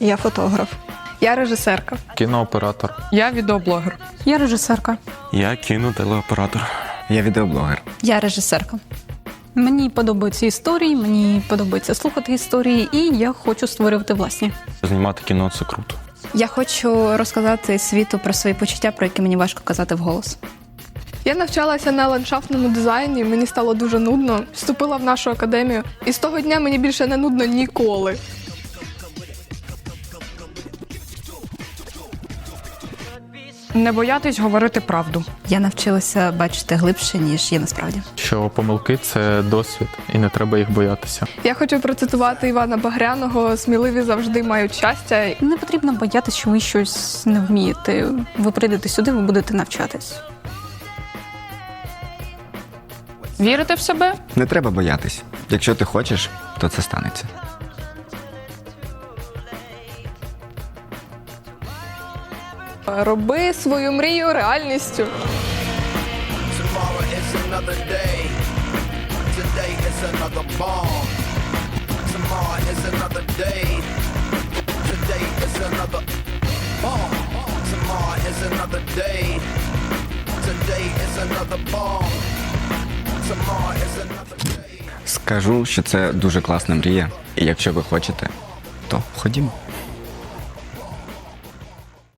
Я фотограф. Я режисерка. Кінооператор. Я відеоблогер. Я режисерка. Я кінотелеоператор. Я відеоблогер. Я режисерка. Мені подобаються історії, мені подобається слухати історії, і я хочу створювати власні. Знімати кіно це круто. Я хочу розказати світу про свої почуття, про які мені важко казати вголос. Я навчалася на ландшафтному дизайні, мені стало дуже нудно. Вступила в нашу академію, і з того дня мені більше не нудно ніколи. Не боятись говорити правду. Я навчилася бачити глибше, ніж є насправді. Що помилки це досвід, і не треба їх боятися. Я хочу процитувати Івана Багряного: сміливі завжди мають щастя. Не потрібно боятися, що ви щось не вмієте. Ви прийдете сюди, ви будете навчатись. Вірите в себе? Не треба боятись. Якщо ти хочеш, то це станеться. Роби свою мрію реальністю. Tomorrow is another day. Today is another bomb. Tomorrow is another day. Today is another bomb. Tomorrow is another day. Today is another bomb. Скажу, що це дуже класна мрія, і якщо ви хочете, то ходімо.